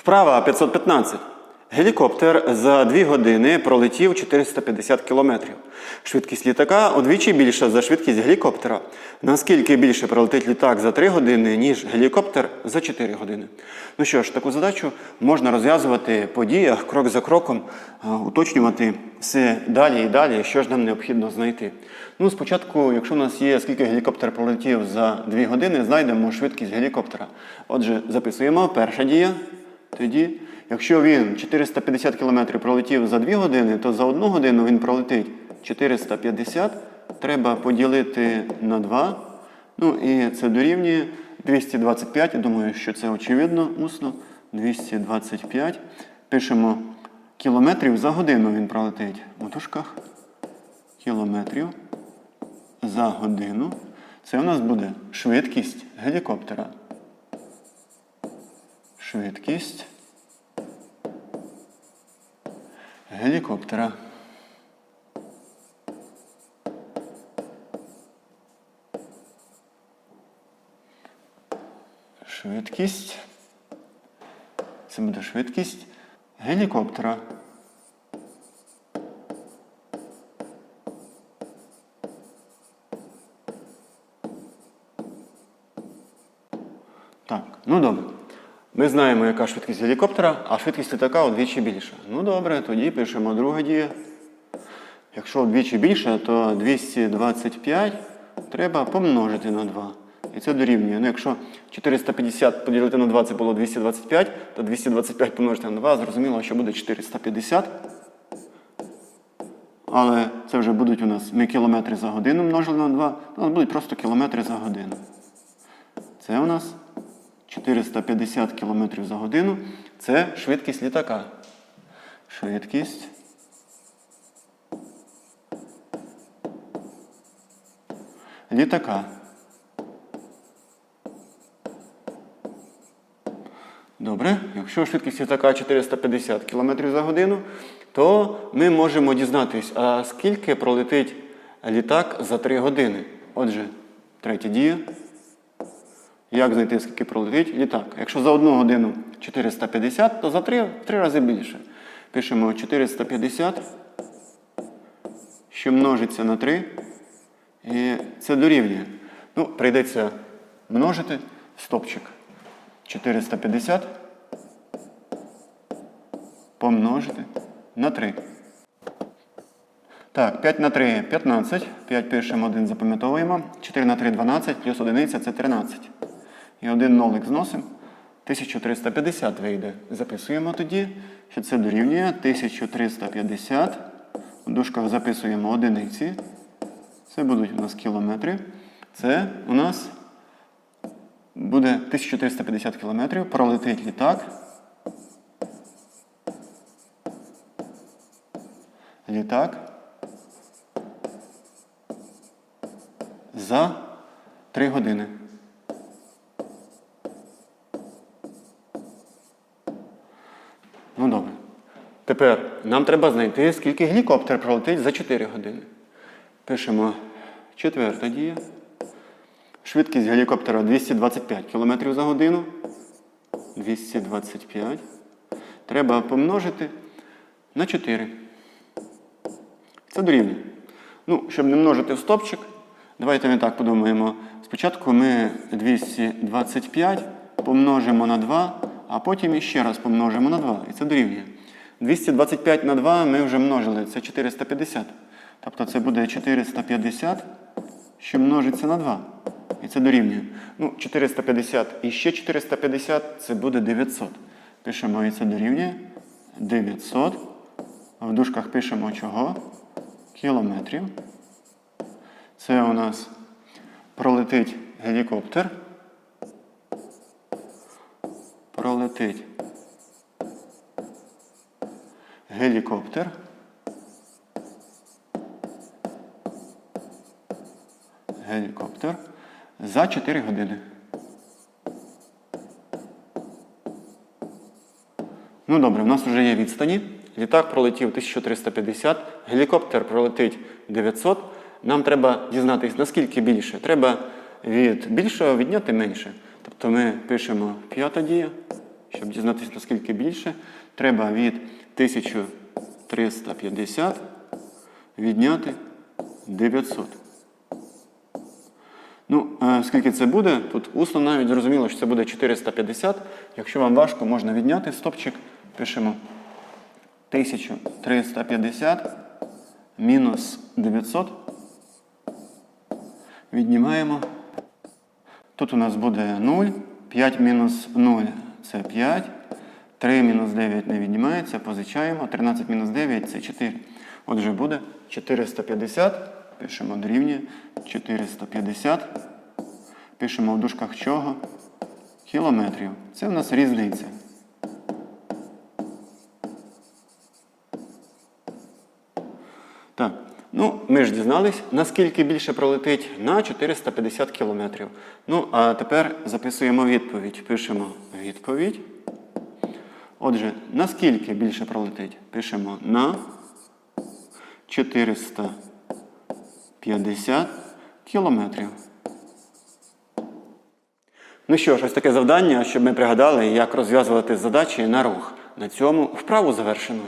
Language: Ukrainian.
Вправа 515. Гелікоптер за 2 години пролетів 450 км. Швидкість літака удвічі більша за швидкість гелікоптера. Наскільки більше пролетить літак за 3 години, ніж гелікоптер за 4 години? Ну що ж, таку задачу можна розв'язувати по діях, крок за кроком, уточнювати все далі і далі, що ж нам необхідно знайти. Ну, спочатку, якщо у нас є скільки гелікоптер пролетів за 2 години, знайдемо швидкість гелікоптера. Отже, записуємо перша дія. Тоді, якщо він 450 км пролетів за 2 години, то за 1 годину він пролетить 450, треба поділити на 2. Ну і це дорівнює 225. Я думаю, що це очевидно усно. 225. Пишемо кілометрів за годину він пролетить у дужках. Кілометрів за годину. Це у нас буде швидкість гелікоптера. Швидкість гелікоптера. Швидкість. Це буде швидкість гелікоптера. Так, ну добре. Ми знаємо, яка швидкість гелікоптера, а швидкість літака удвічі більша. Ну добре, тоді пишемо друга дія. Якщо вдвічі більше, то 225 треба помножити на 2. І це дорівнює. Ну, якщо 450 поділити на 2 це було 225, то 225 помножити на 2, зрозуміло, що буде 450. Але це вже будуть у нас ми кілометри за годину множили на 2, у будуть просто кілометри за годину. Це у нас 450 км за годину. Це швидкість літака. Швидкість. Літака. Добре, якщо швидкість літака 450 км за годину, то ми можемо дізнатись, а скільки пролетить літак за 3 години. Отже, третя дія. Як знайти, скільки пролетить літак? Якщо за одну годину 450, то за 3 в 3 рази більше. Пишемо 450, що множиться на 3. І це дорівнює. Ну, прийдеться множити стопчик. 450 помножити на 3. Так, 5 на 3 15. 5 пишемо, 1 запам'ятовуємо. 4 на 3 12, плюс 1 це 13. І один нолик зносимо. 1350 вийде. Записуємо тоді, що це дорівнює 1350. У дужках записуємо одиниці. Це будуть у нас кілометри. Це у нас буде 1350 кілометрів. Пролетить літак. Літак. За 3 години. Ну добре. Тепер нам треба знайти, скільки гелікоптер пролетить за 4 години. Пишемо четверта дія. Швидкість гелікоптера 225 км за годину. 225. Треба помножити на 4. Це дорівнює. Ну, щоб не множити в стопчик, давайте ми так подумаємо. Спочатку ми 225 помножимо на 2, а потім іще раз помножимо на 2. І це дорівнює. 225 на 2 ми вже множили, це 450. Тобто це буде 450, що множиться на 2. І це дорівнює. Ну, 450 і ще 450 це буде 900. Пишемо, і це дорівнює 900. В дужках пишемо чого? Кілометрів. Це у нас пролетить гелікоптер. Пролетить гелікоптер. Гелікоптер за 4 години. Ну добре, в нас вже є відстані. Літак пролетів 1350, гелікоптер пролетить 900. Нам треба дізнатися, наскільки більше. Треба від більшого відняти менше. Тобто ми пишемо п'ята дія. Щоб дізнатися, наскільки більше, треба від 1350 відняти 900. Ну, е, скільки це буде? Тут усно навіть зрозуміло, що це буде 450. Якщо вам важко, можна відняти стопчик. Пишемо 1350 мінус 900. Віднімаємо. Тут у нас буде 0. 5 мінус 0 це 5. 3 мінус 9 не віднімається, позичаємо. 13 мінус 9 це 4. Отже, буде 450. Пишемо дорівнює 450. Пишемо в дужках чого? Кілометрів. Це в нас різниця. Так, ну ми ж дізнались, наскільки більше пролетить на 450 кілометрів. Ну, а тепер записуємо відповідь. Пишемо відповідь. Отже, наскільки більше пролетить? Пишемо на 450 кілометрів. Ну що ж, ось таке завдання, щоб ми пригадали, як розв'язувати задачі на рух. На цьому вправу завершено.